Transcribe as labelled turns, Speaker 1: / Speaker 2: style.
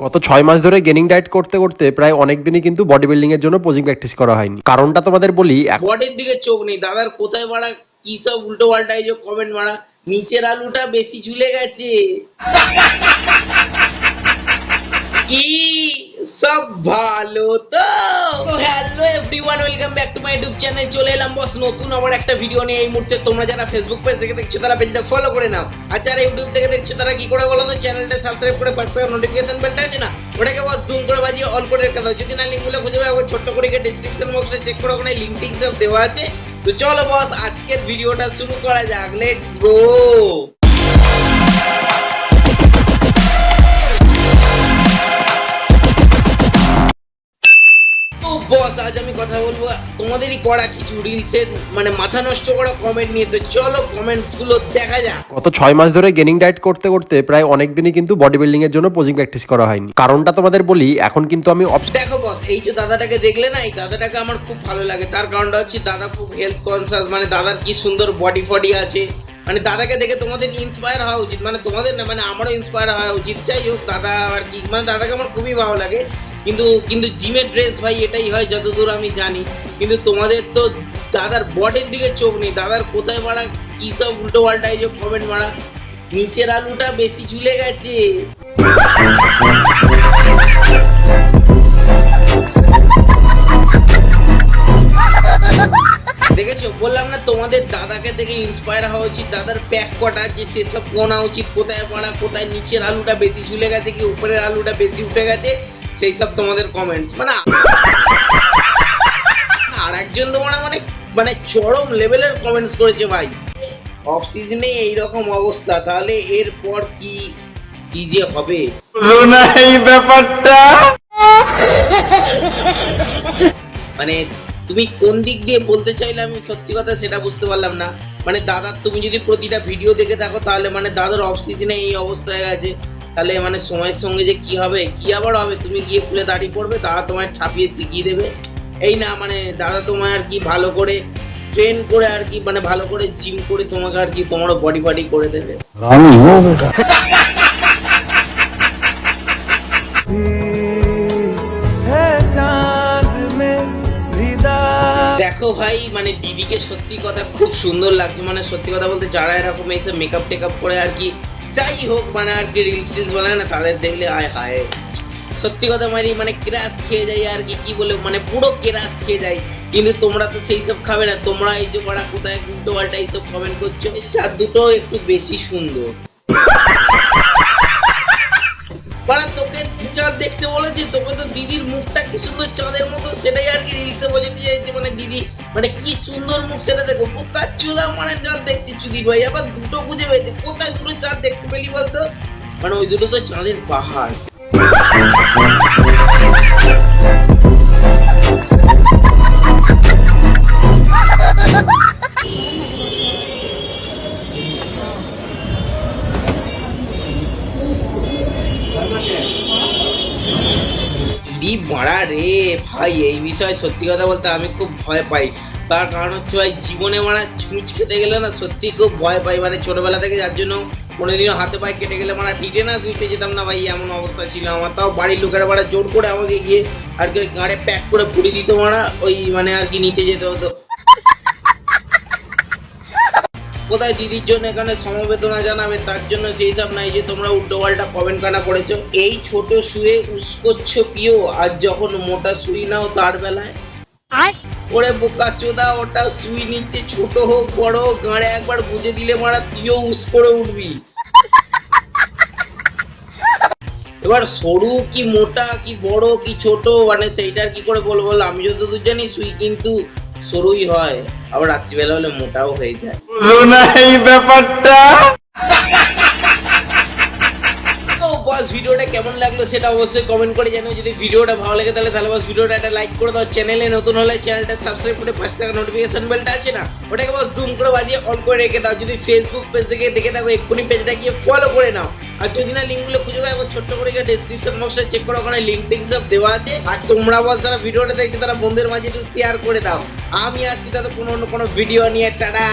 Speaker 1: গত ছয় মাস ধরে গেনিং ডায়েট করতে করতে প্রায় অনেক দিনই কিন্তু বডি বিল্ডিং এর জন্য পোজিং প্র্যাকটিস করা হয়নি। কারণটা তোমাদের বলি
Speaker 2: বডির দিকে চোখ নেই। দাদার কোথায় মারা? কি সব উল্টো পাল্টা এই যে কমেন্ট মারা? নিচের আলুটা বেশি ঝুলে গেছে। কি সব ভালো তো? Hello everyone welcome back to my YouTube channel চলে এলাম বস নতুন আবার একটা ভিডিও নিয়ে। এই মুহূর্তে তোমরা যারা ফেসবুক পেজ থেকে দেখছ, তারা পেজটা ফলো করে নাও। আর যারা ইউটিউব থেকে দেখছ, তারা কি করে বলো তো চ্যানেলটা সাবস্ক্রাইব করে পাশে থাকা নোটিফিকেশন বেলটা আছে না, ওটাকে বস ধুম করে বাজিয়ে অল করে রেখে দাও যদি না লিঙ্কগুলো খুঁজে পাবো ছোট্ট করে ডিসক্রিপশন বক্সে চেক করে, ওখানে লিঙ্ক টিঙ্ক সব দেওয়া আছে। তো চলো বস আজকের ভিডিওটা শুরু করা যাক। লেটস গো বস আজ আমি কথা বলব তোমাদেরই করা কিছু রিলসের মানে মাথা নষ্ট করা কমেন্ট নিয়ে। তো চলো কমেন্টসগুলো দেখা যাক।
Speaker 1: গত ছয় মাস ধরে গেনিং ডায়েট করতে করতে প্রায় অনেক দিনই কিন্তু বডি বিল্ডিং এর জন্য পোজিং প্র্যাকটিস করা হয়নি। কারণটা তোমাদের বলি এখন কিন্তু আমি
Speaker 2: দেখো বস এই যে দাদাটাকে দেখলে না এই দাদাটাকে আমার খুব ভালো লাগে। তার কারণটা হচ্ছে দাদা খুব হেলথ কনসাস মানে দাদার কি সুন্দর বডি ফডি আছে। মানে দাদাকে দেখে তোমাদের ইন্সপায়ার হওয়া উচিত। মানে তোমাদের না মানে আমারও ইন্সপায়ার হওয়া উচিত। যাই হোক দাদা আর কি মানে দাদাকে আমার খুবই ভালো লাগে। কিন্তু কিন্তু জিমের ড্রেস ভাই এটাই হয় যতদূর আমি জানি। কিন্তু তোমাদের তো দাদার বডির দিকে চোখ নেই। দাদার কোথায় মারা? কি সব উল্টো পাল্টা এই কমেন্ট মারা? নিচের আলুটা বেশি ঝুলে গেছে। দেখেছ? বললাম না, তোমাদের দাদাকে দেখে ইন্সপায়ার হওয়া উচিত। দাদার প্যাক কটা যে সেসব গোনা উচিত। কোথায় পড়া কোথায় নিচের আলুটা বেশি ঝুলে গেছে কি, উপরের আলুটা বেশি উঠে গেছে? সেই সব তোমাদের কমেন্টস মানে আর একজন তোমরা মানে মানে চরম লেভেলের কমেন্টস করেছে ভাই। অফ সিজনে এইরকম অবস্থা তাহলে এরপর কি কি যে হবে?
Speaker 3: শোনা এই ব্যাপারটা।
Speaker 2: মানে তুমি কোন দিক দিয়ে বলতে চাইলে আমি সত্যি কথা সেটা বুঝতে পারলাম না। মানে দাদার তুমি যদি প্রতিটা ভিডিও দেখে থাকো তাহলে মানে দাদার অফ সিজনে এই অবস্থা হয়ে গেছে তাহলে মানে সময়ের সঙ্গে যে কি হবে কি আবার হবে? তুমি গিয়ে ফুলে দাঁড়িয়ে পড়বে দাদা তোমায় ঠাপিয়ে শিখিয়ে দেবে। এই না মানে দাদা তোমায় আর কি ভালো করে ট্রেন করে আর কি মানে ভালো করে জিম করে তোমাকে আর কি তোমারও বডি ফডি করে দেবে। দেখো ভাই মানে দিদিকে সত্যি কথা খুব সুন্দর লাগছে। মানে সত্যি কথা বলতে যারা এরকম এইসব মেকআপ টেকআপ করে আর কি যাই হোক মানে আর কি রিলস টিলস বানায় না, তাদের দেখলে আয় হায়। সত্যি কথা মারি মানে ক্রাশ খেয়ে যাই আর কি কি বলে মানে পুরো ক্রাশ খেয়ে যাই কিন্তু তোমরা তো সেই সব খাবে না, তোমরা এই যে পাড়া কোথায় উল্টো পাল্টা এইসব কমেন্ট করছ চার দুটো একটু বেশি সুন্দর। তোকে চাঁদ দেখতে বলেছি, তোকে তো দিদির মুখটা কি সুন্দর চাঁদের মতো, সেটাই আর কি রিলসে বোঝাতে চাইছে মানে দিদি মানে কি সুন্দর মুখ সেটা দেখো পোকা চুদা মানে চাঁদ দেখছি চুদির ভাই, আবার দুটো খুঁজে পেয়েছে, কোথায় দুটো পেলি বলতো? মানে ওই দুটো তো চাঁদের পাহাড়। মারা রে, ভাই, এই বিষয়ে সত্যি কথা বলতে আমি খুব ভয় পাই। তার কারণ হচ্ছে ভাই, জীবনে মারা ছুঁচ খেতে গেলে না সত্যি খুব ভয় পাই মানে ছোটবেলা থেকে যার জন্য কোনোদিনও হাতে পায়ে কেটে গেলে মানে টিটেনাস দিতে যেতাম না ভাই এমন অবস্থা ছিল আমার। তাও বাড়ির লোকেরা মারা জোর করে আমাকে গিয়ে আর কি ওই গাঁড়ে প্যাক করে পুড়ে দিত মারা ওই মানে আর কি নিতে যেতে হতো। কোথায় দিদির জন্য এখানে সমবেদনা জানাবে তার জন্য সেই সব নাই যে তোমরা উল্টো পাল্টা কমেন্ট কানা করেছ। এই ছোট শুয়ে উস্কোচ্ছ পিও আর যখন মোটা শুই নাও তার বেলায়। ওরে বোকা চোদা ওটা শুই নিচ্ছে ছোট হোক বড় হোক গাঁড়ে একবার গুজে দিলে মারা তুইও উস করে উঠবি। এবার সরু কি মোটা কি বড় কি ছোট মানে সেইটার কি করে বলব? বল আমি যতদূর জানি সুই কিন্তু সরুই হয়। আবার রাত্রিবেলা হলে মোটাও হয়ে যায়।
Speaker 3: এই ব্যাপারটা?
Speaker 2: ভিডিওটা কেমন লাগল সেটা অবশ্যই কমেন্ট করে জানিও। যদি ভিডিওটা ভালো লাগে তাহলে তাহলে বস ভিডিওটা একটা লাইক করে দাও। চ্যানেলে নতুন হলে চ্যানেলটা সাবস্ক্রাইব করে পাশে থাকা নোটিফিকেশন বেলটা আছে না ওটাকে বস ধুম করে বাজিয়ে অন করে রেখে দাও। যদি ফেসবুক পেজ থেকে দেখে থাকো এক্ষুনি পেজটা গিয়ে ফলো করে নাও। আর যদি না লিঙ্কগুলো খুঁজে পাবো ছোট্ট করে গিয়ে ডেসক্রিপশন বক্সে চেক করো, ওখানে লিঙ্ক টিঙ্ক সব দেওয়া আছে। আর তোমরা বস যারা ভিডিওটা দেখছ, তারা বন্ধুদের মাঝে একটু শেয়ার করে দাও। আমি আসছি তাদের কোনো অন্য কোনো ভিডিও নিয়ে, টাটা!